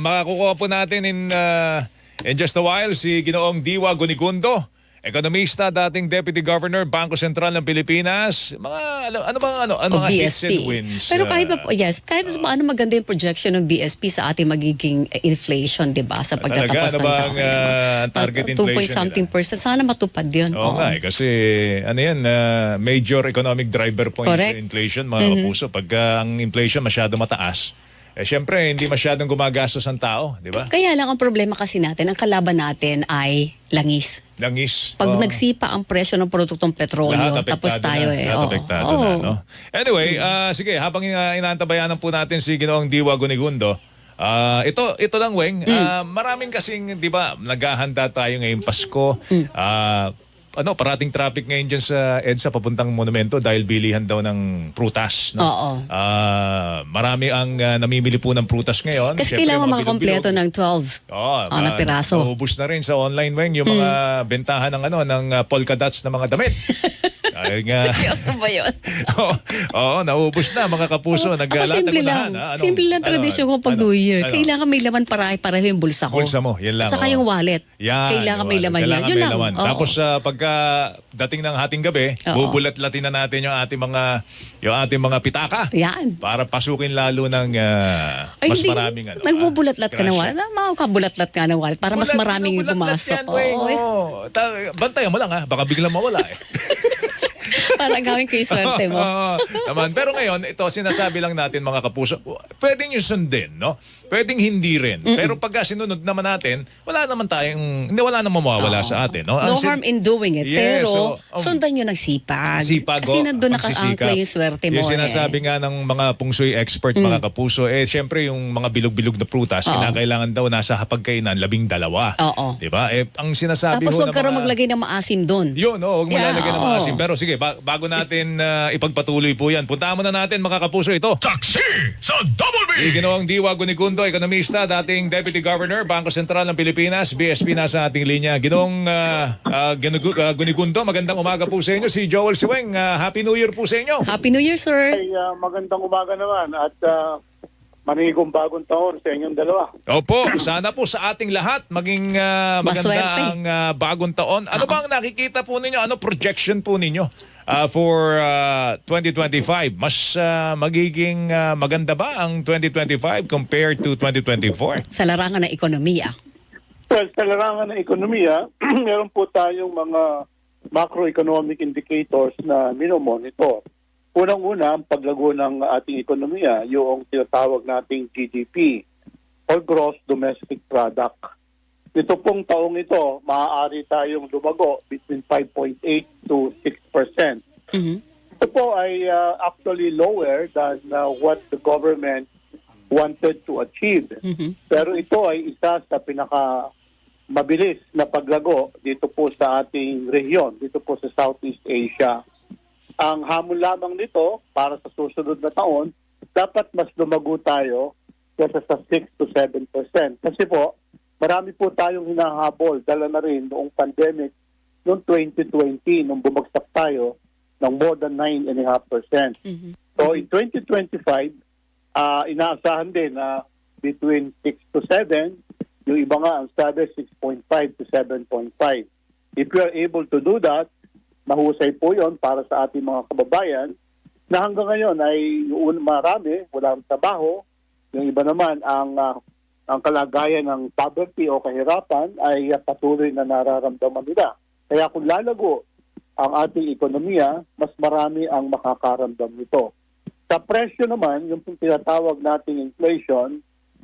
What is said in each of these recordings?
makakukuha po natin in, uh, in just a while si Ginoong Diwa Gunigundo, ekonomista, dating Deputy Governor, Bangko Sentral ng Pilipinas. Mga, ano, ano bang, ano, ano, o mga hits and wins? Pero uh, kahit pa, po- yes, kahit pa paano maganda yung projection ng BSP sa ating magiging eh, inflation, di ba? Sa Talaga, pagtatapos ano ng ba taon. ang uh, target Uh, inflation 2 point something nila? percent. Sana matupad yun. Oo nga eh, kasi ano yan, uh, major economic driver po yung Correct. Mm-hmm. inflation mga kapuso. Pagka ang inflation masyado mataas, eh syempre hindi masyadong gumagastos ang tao, di ba? Kaya lang ang problema kasi natin, ang kalaban natin ay langis. Langis. Pag Oo. nagsipa ang presyo ng produktong petrolyo, tapos tayo na. eh. Lahat apektado Oo. na, no? Anyway, ah, sige, habang uh, inaantabayanan po natin si Ginoong Diwa Gunigundo, ah, ito ito lang Weng, Hmm. ah, maraming kasing 'di ba, naghahanda tayo ngayong Pasko. Hmm. Ah, ano, parating traffic ngayon dyan sa EDSA papuntang monumento dahil bilihan daw ng prutas. No? Oo. Ah, marami ang ah, namimili po ng prutas ngayon. Kasi Siyempre, kailangan mga bilog-bilog. ng 12. Oo, Ah, na piraso. Hmm. Naubos na rin sa online weng yung mga bentahan ng ano ng ah, polka dots na mga damit. Dahil nga Seryoso ba yun? Oo, oo, naubos na mga kapuso. Ako Naglalat simple lang. simple lang tradisyon ko pag New Year. Kailangan may laman para pareho yung bulsa ko. Bulsa mo, yan lang, At saka oo. yung wallet. Yan, Kailangan yung may wallet. laman yan. Kailangan Yun may lang. laman. Oo. Tapos ah, pagka dating ng hating gabi, Oo. bubulat-latin na natin yung ating mga yung ating mga pitaka. Yan. Para pasukin lalo ng ah, Ay, mas hindi. maraming ano. Nagbubulat-lat ah, ka ng grasya. wallet. Makakabulat-lat ka ng wallet para mas maraming pumasok. Yan, Oo, oo. Ta- bantayan mo lang ha, baka biglang mawala eh. Para gawin ko yung swerte mo. Naman. Pero ngayon, ito sinasabi lang natin mga kapuso, pwedeng yung sundin, no? Pwedeng hindi rin. Pero pagka sinunod naman natin, wala naman tayong, hindi wala namang mawawala sa atin, no? No Ang sin- harm in doing it. Yes, pero so, um, sundan nyo ng sipag. Sipag, Kasi oh, nandun naka-angkla yung swerte mo. Yung sinasabi eh. nga ng mga pungsoy expert, mga kapuso, eh syempre yung mga bilog-bilog na prutas, kinakailangan daw nasa hapagkainan labing dalawa. Oo. Di ba? Eh, ang sinasabi Tapos ho huwag ka rin mga- maglagay ng maasim doon. yun, oh, huwag mo Yeah, ng maasim. Pero sige, ba- bago natin ah, ipagpatuloy po yan, puntahan muna natin mga kapuso ito. Taxi sa Double B! Si Ginoong Diwa Gunigundo, ekonomista, dating Deputy Governor, Bangko Sentral ng Pilipinas, BSP nasa ating linya. Ginoong uh, uh, Gunigu- uh, Gunigundo, magandang umaga po sa inyo. Si Joel Siweng, uh, Happy New Year po sa inyo. Happy New Year, sir. Ay, ah, magandang umaga naman at uh, manigong bagong taon sa inyong dalawa. Opo, sana po sa ating lahat maging uh, maganda Maswerte. ang uh, bagong taon. Ano bang nakikita po ninyo? Ano projection po ninyo uh, for uh, 2025? Mas uh, magiging uh, maganda ba ang 2025 compared to 2024? Sa larangan ng ekonomiya. Well, sa larangan ng ekonomiya, meron po tayong mga macroeconomic indicators na minomonitor. Unang-una, ang paglago ng ating ekonomiya, yung tinatawag nating GDP or Gross Domestic Product. Ito pong taong ito, maaari tayong lumago between 5.8 to 6 percent. Mhm. Ito po ay uh, actually lower than uh, what the government wanted to achieve. Mhm. Pero ito ay isa sa pinaka mabilis na paglago dito po sa ating rehiyon, dito po sa Southeast Asia. Ang hamon lamang nito para sa susunod na taon, dapat mas lumago tayo kesa sa 6 to 7 percent. Kasi po, marami po tayong hinahabol, dala na rin noong pandemic noong 2020, nung bumagsak tayo ng more than 9.5%. Mhm. So in 2025, ah inaasahan din na between 6 to 7, yung iba nga ang sabi 6.5 to 7.5. If we are able to do that, mahusay po yon para sa ating mga kababayan na hanggang ngayon ay marami, walang trabaho. Yung iba naman ang ah, ang kalagayan ng poverty o kahirapan ay ah, patuloy na nararamdaman nila. Kaya kung lalago ang ating ekonomiya, mas marami ang makakaramdam nito. Sa presyo naman, yung tinatawag nating inflation,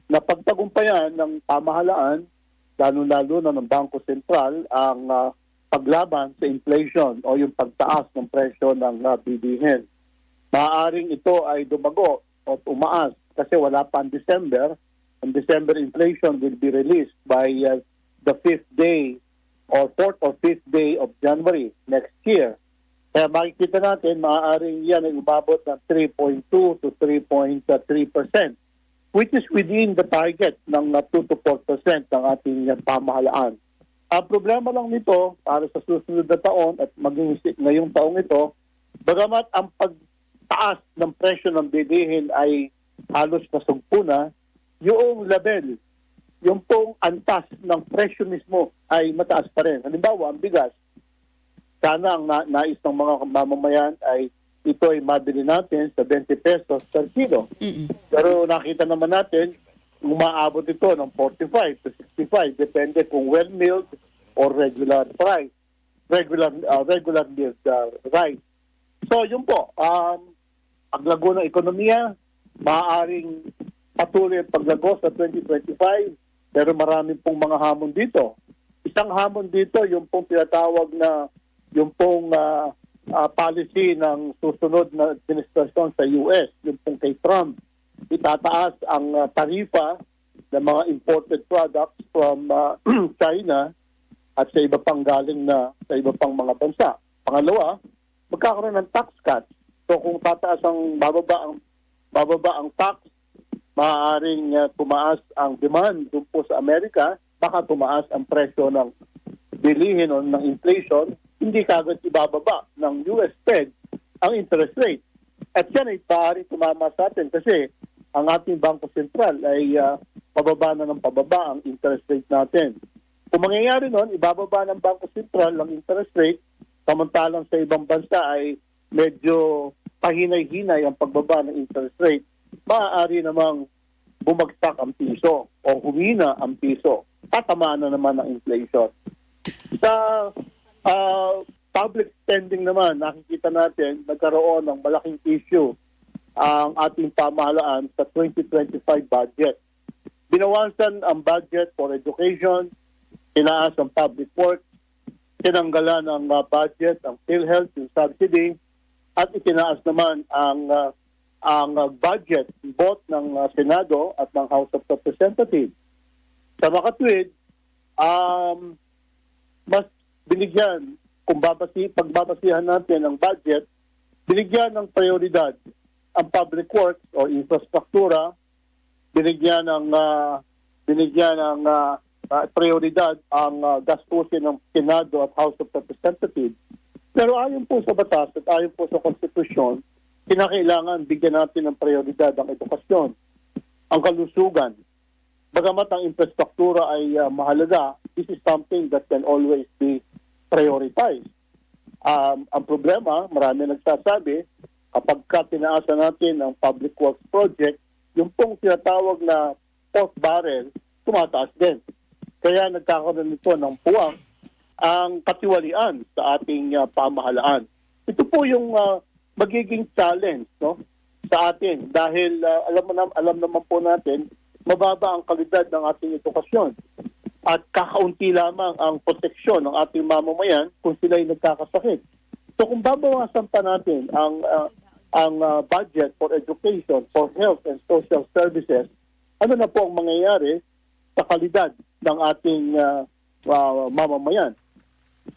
na pagtagumpayan ng pamahalaan, lalo-lalo na ng Bangko Sentral, ang ah, paglaban sa inflation o yung pagtaas ng presyo ng uh, bilihin. Maaaring ito ay dumago o umaas kasi wala pa ang December. Ang December inflation will be released by uh, the fifth day or fourth or fifth day of January next year. Kaya makikita natin, maaaring yan ay umabot ng 3.2 to 3.3 percent, which is within the target ng uh, 2 to 4 percent ng ating uh, pamahalaan. Ang problema lang nito para sa susunod na taon at maging ngayong taong ito, bagamat ang pagtaas ng presyo ng bilihin ay halos nasugpo na, yung level yung pong antas ng presyo mismo ay mataas pa rin. Halimbawa, ang bigas, sana ang na- nais ng mga mamamayan ay ito ay mabili natin sa 20 pesos per kilo. Mm-mm. Pero nakita naman natin, umaabot ito ng 45 to 65, depende kung well-milled or regular price, regular uh, regular milled uh, rice. So yun po, um, paglago ng ekonomiya, maaaring patuloy ang paglago sa 2025, pero marami pong mga hamon dito. Isang hamon dito, yung pong tinatawag na yung pong ah, ah, policy ng susunod na administrasyon sa US, yung pong kay Trump, itataas ang ah, tarifa ng mga imported products from ah, China at sa iba pang galing na sa iba pang mga bansa. Pangalawa, magkakaroon ng tax cut. So kung tataas ang bababa ang bababa ang tax, maaaring uh, tumaas ang demand doon po sa Amerika, baka tumaas ang presyo ng bilihin o ng inflation, hindi kagad ibababa ng US Fed ang interest rate. At yan ay pari tumama sa atin kasi ang ating Bangko Sentral ay uh, pababa na ng pababa ang interest rate natin. Kung mangyayari nun, ibababa ng Bangko Sentral ang interest rate, samantalang sa ibang bansa ay medyo pahinay-hinay ang pagbaba ng interest rate, maaari namang bumagsak ang piso o humina ang piso. Tatamaan na naman ang inflation. Sa ah, public spending naman, nakikita natin nagkaroon ng malaking issue ang ating pamahalaan sa 2025 budget. Binawasan ang budget for education, tinaas ang public works, tinanggalan ang ah, budget, ang PhilHealth, yung subsidy, at itinaas naman ang ah, ang ah, budget both ng ah, Senado at ng House of Representatives. Sa makatwid, um, mas binigyan, kung babasi, pagbabasihan natin ang budget, binigyan ng prioridad ang public works o infrastruktura, binigyan ng ah, binigyan ng ah, ah, prioridad ang ah, gastusin ng Senado at House of Representatives. Pero ayon po sa batas at ayon po sa konstitusyon, kinakailangan bigyan natin ng prioridad ang edukasyon, ang kalusugan. Bagamat ang infrastruktura ay ah, mahalaga, this is something that can always be prioritized. Um, ang problema, marami nagsasabi, kapag ka tinaasa natin ang public works project, yung pong tinatawag na post barrel, tumataas din. Kaya nagkakaroon nito ng puwang ang katiwalian sa ating ah, pamahalaan. Ito po yung ah, magiging challenge no sa atin dahil ah, alam mo na, alam naman po natin mababa ang kalidad ng ating edukasyon at kakaunti lamang ang proteksyon ng ating mamamayan kung sila ay nagkakasakit. So kung babawasan pa natin ang ah, ang ah, budget for education, for health and social services, ano na po ang mangyayari sa kalidad ng ating ah, ah, mamamayan?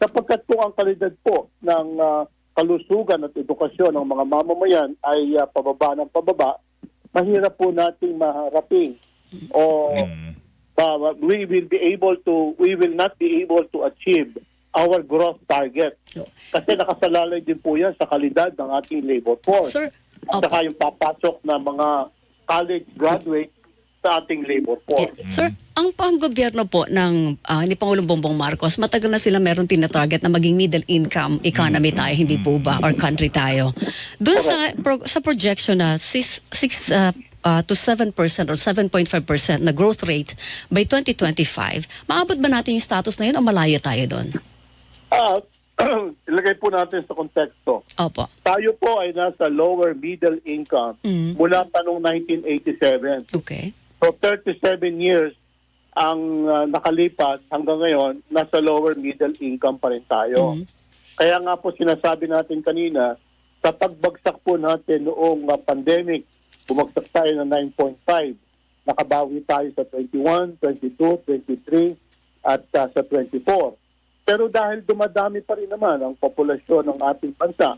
Sapagkat po ang kalidad po ng ah, kalusugan at edukasyon ng mga mamamayan ay ah, pababa ng pababa, mahirap po nating maharapin o uh, we will be able to we will not be able to achieve our growth target. Kasi nakasalalay din po yan sa kalidad ng ating labor force. Sir, At saka yung papasok na mga college graduates sa ating labor force. Yeah. Sir, ang panggobyerno po ng ah, ni Pangulong Bongbong Marcos, matagal na sila meron tinatarget na maging middle income economy tayo, hindi po ba? Or country tayo. Doon sa, pro- sa projection na 6, 6 ah, ah, to 7% or 7.5% na growth rate by 2025, maabot ba natin yung status na yun o malayo tayo doon? Ah, ilagay po natin sa konteksto. Opo. Tayo po ay nasa lower middle income Mm. mula pa noong 1987. Okay. So 37 years ang ah, nakalipas hanggang ngayon, nasa lower middle income pa rin tayo. Mhm. Kaya nga po sinasabi natin kanina, sa pagbagsak po natin noong ah, pandemic, bumagsak tayo ng 9.5. Nakabawi tayo sa 21, 22, 23 at ah, sa 24. Pero dahil dumadami pa rin naman ang populasyon ng ating bansa,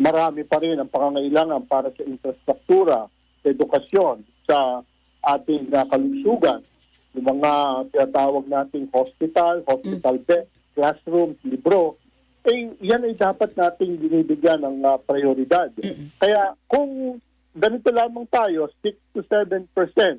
marami pa rin ang pangangailangan para sa infrastruktura, sa edukasyon, sa ating uh, kalusugan, yung mga tinatawag nating hospital, hospital bed, classrooms, libro, eh yan ay dapat nating binibigyan ng uh, prioridad. Kaya kung ganito lamang tayo, 6 to 7 percent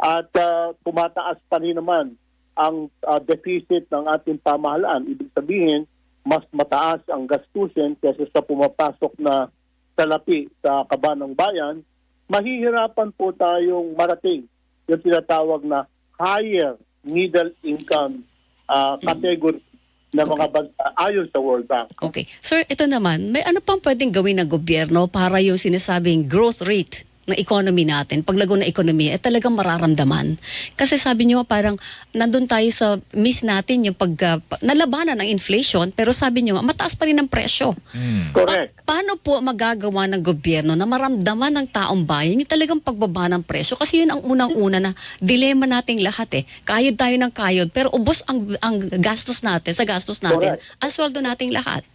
at tumataas pa rin naman ang ah, deficit ng ating pamahalaan. Ibig sabihin, mas mataas ang gastusin kaysa sa pumapasok na salapi sa kaba ng bayan, mahihirapan po tayong marating yung tinatawag na higher middle income ah, category na mga bansa ayon sa World Bank. Okay. Sir, ito naman, may ano pang pwedeng gawin ng gobyerno para yung sinasabing growth rate ng economy natin, paglago ng ekonomiya, eh talagang mararamdaman. Kasi sabi niyo parang nandun tayo sa miss natin yung pag, uh, nalabanan ng inflation, pero sabi niyo mataas pa rin ang presyo. Hmm. Correct. Pa- paano po magagawa ng gobyerno na maramdaman ng taong bayan yung talagang pagbaba ng presyo? Kasi yun ang unang-una na dilema nating lahat eh. Kayod tayo ng kayod, pero ubos ang, ang gastos natin, sa gastos natin, Correct. ang sweldo nating lahat.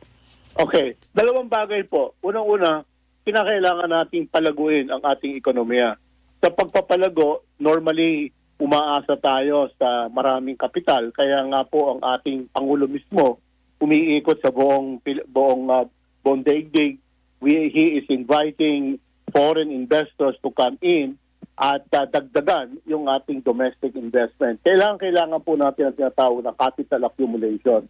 Okay, dalawang bagay po. Unang-una, kinakailangan nating palaguin ang ating ekonomiya. Sa pagpapalago, normally umaasa tayo sa maraming kapital. Kaya nga po ang ating Pangulo mismo umiikot sa buong, buong, uh, buong daigdig. We, he is inviting foreign investors to come in at uh, dagdagan yung ating domestic investment. Kailangan, kailangan po natin ang tinatawag na capital accumulation.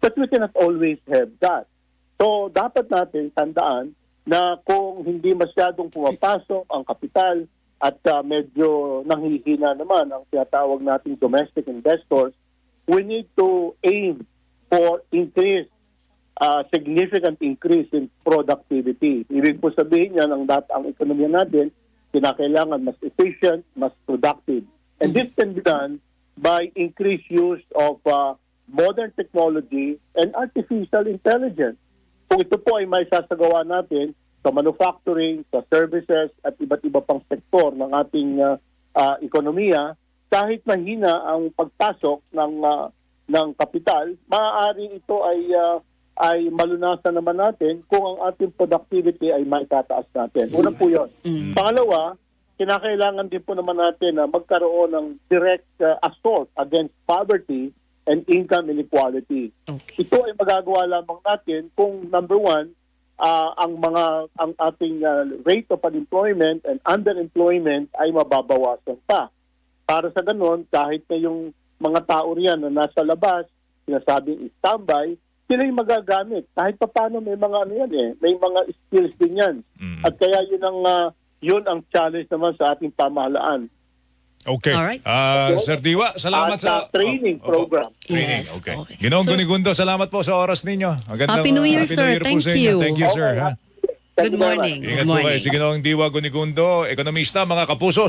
But we cannot always have that. So, dapat natin tandaan na kung hindi masyadong pumapasok ang kapital at uh, medyo nanghihina naman ang tinatawag nating domestic investors, we need to aim for increase, uh, significant increase in productivity. Ibig po sabihin yan, ang, dat- ang ekonomiya natin, kinakailangan mas efficient, mas productive. And this can be done by increased use of uh, modern technology and artificial intelligence. Kung ito po ay may sasagawa natin sa manufacturing, sa services at iba't iba pang sektor ng ating uh, uh, ekonomiya, kahit mahina ang pagpasok ng uh, ng kapital, maaari ito ay uh, ay malunasan naman natin kung ang ating productivity ay maitataas natin. Una po 'yon. Pangalawa, kinakailangan din po naman natin na magkaroon ng direct uh, assault against poverty and income inequality. Okay. Ito ay magagawa lamang natin kung number one, ah, ang mga ang ating ah, rate of unemployment and underemployment ay mababawasan pa. Para sa ganon, kahit na yung mga tao riyan na nasa labas, sinasabing standby, sila yung magagamit. Kahit pa paano may mga ano yan eh, may mga skills din yan. Mm. At kaya yun ang ah, yun ang challenge naman sa ating pamahalaan. Okay. Alright. Ah, Sir Diwa, salamat At, sa ah, training Oh, opo. program. Training, Yes, okay. okay. Ginoong So- Gunigondo, salamat po sa oras ninyo. Happy New Year, Happy sir. New Year po Thank sa inyo. you. Thank you, sir. Okay. ha? Thank Good you very much. morning. Ingat Good po kayo. Si Ginoong Diwa Gunigondo, ekonomista, mga kapuso.